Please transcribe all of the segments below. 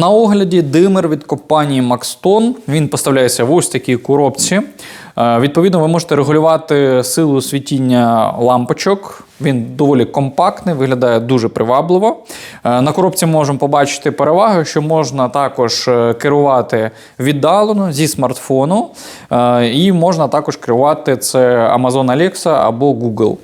На огляді димер від компанії Maxton. Він поставляється в ось такій коробці. Е, Відповідно, ви можете регулювати силу світіння лампочок. Він доволі компактний, виглядає дуже привабливо. Е, На коробці можемо побачити переваги, що можна також е, керувати віддалено зі смартфону, і можна також керувати це Amazon Alexa або Google.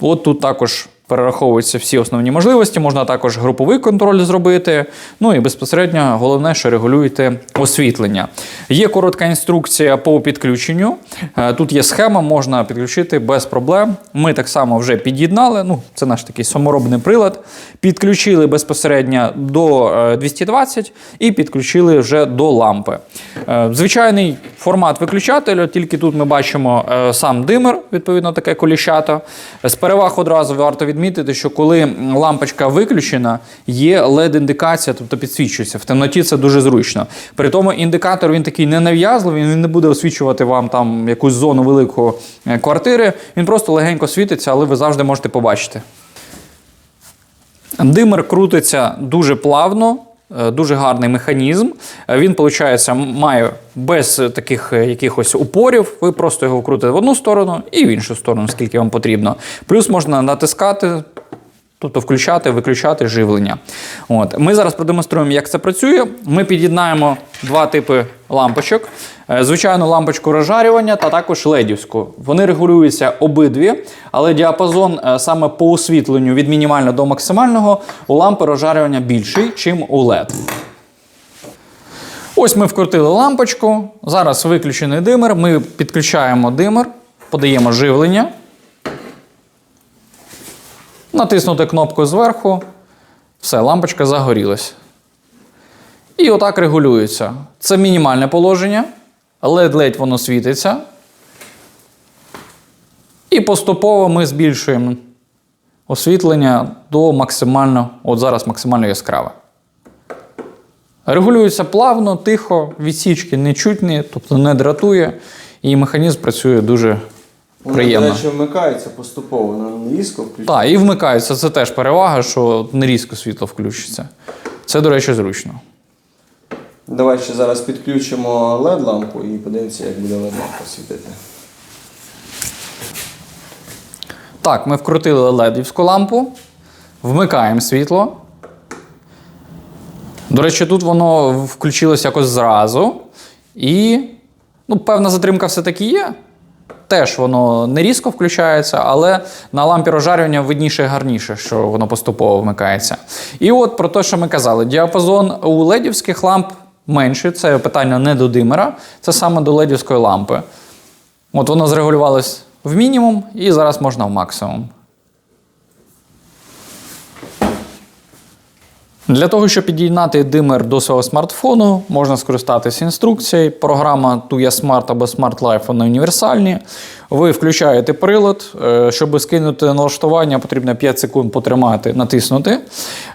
От тут також перераховуються всі основні можливості. Можна також груповий контроль зробити. Ну і безпосередньо головне, що регулюєте освітлення. Є коротка інструкція по підключенню. Е, Тут є схема, можна підключити без проблем. Ми так само вже під'єднали. Ну, це наш такий саморобний прилад. Підключили безпосередньо до е, 220 і підключили вже до лампи. Е, Звичайний формат виключателя, тільки тут ми бачимо е, сам димер, відповідно, таке коліщато. З переваг одразу варто відмітити, що коли лампочка виключена, є LED-індикація, тобто підсвічується. В темноті це дуже зручно. При тому індикатор він такий ненав'язливий, він не буде освічувати вам там якусь зону великої е, квартири. Він просто легенько світиться, але ви завжди можете побачити. Димер крутиться дуже плавно, дуже гарний механізм. Е, Він, виходить, має без таких е, якихось упорів. Ви просто його крутите в одну сторону і в іншу сторону, скільки вам потрібно. Плюс можна натискати. Тобто включати, виключати живлення. От. Ми зараз продемонструємо, як це працює. Ми під'єднаємо два типи лампочок: Е, звичайну лампочку розжарювання та також ледівську. Вони регулюються обидві, але діапазон е, саме по освітленню від мінімального до максимального у лампи розжарювання більший, чим у LED. Ось ми вкрутили лампочку. Зараз виключений димер. Ми підключаємо димер, подаємо живлення. Натиснути кнопку зверху. Все, лампочка загорілась. І отак регулюється. Це мінімальне положення. Ледь-ледь воно світиться. І поступово ми збільшуємо освітлення до максимально, от зараз максимально яскраве. Регулюється плавно, тихо, відсічки не чутні, тобто не дратує, і механізм працює дуже приємно. До речі, вмикається поступово, воно не різко включається. Так, і вмикається. Це теж перевага, що не різко світло включиться. Це, до речі, зручно. Давай ще зараз підключимо LED-лампу і подивимося, як буде LED-лампа світити. Так, ми вкрутили ледівську лампу, вмикаємо світло. До речі, тут воно включилось якось зразу. І ну, певна затримка все-таки є. Теж воно не різко включається, але на лампі розжарювання видніше і гарніше, що воно поступово вмикається. І от про те, що ми казали, діапазон у ледівських ламп менший, це питання не до димера, це саме до ледівської лампи. От воно зрегулювалось в мінімум і зараз можна в максимум. Для того, щоб під'єднати димер до свого смартфону, можна скористатися інструкцією. Програма Tuya Smart або Smart Life вони універсальні. Ви включаєте прилад. Е, Щоб скинути налаштування, потрібно 5 секунд потримати, натиснути.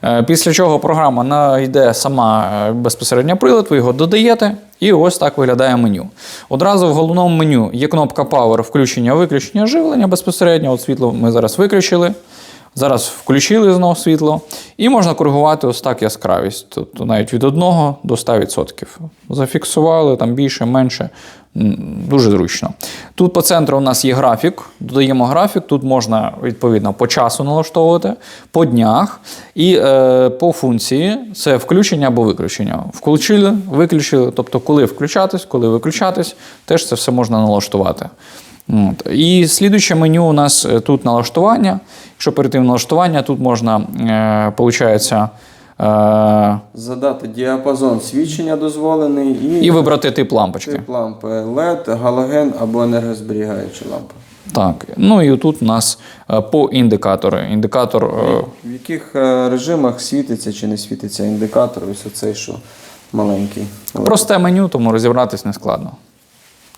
Е, Після чого програма знайде сама е, безпосередньо прилад, ви його додаєте. І ось так виглядає меню. Одразу в головному меню є кнопка Power включення-виключення живлення безпосередньо. От світло ми зараз виключили. Зараз включили знову світло, і можна коригувати ось так яскравість. Тобто навіть від 1 до 100%. Зафіксували там більше, менше. Дуже зручно. Тут по центру у нас є графік. Додаємо графік. Тут можна відповідно по часу налаштовувати, по днях і е, по функції це включення або виключення. Включили, виключили. Тобто, коли включатись, коли виключатись, теж це все можна налаштувати. От. І слідуюче меню у нас е, тут налаштування. Якщо перейти в налаштування, тут можна, е, получається, е, Задати діапазон свідчення дозволений і, і вибрати тип лампочки. тип лампи LED, галоген або енергозберігаюча лампа. Так. Ну і тут у нас е, по індикатору. Індикатор. е, В яких режимах світиться чи не світиться індикатор, ось оцей, що маленький. Просте меню, тому розібратись не складно.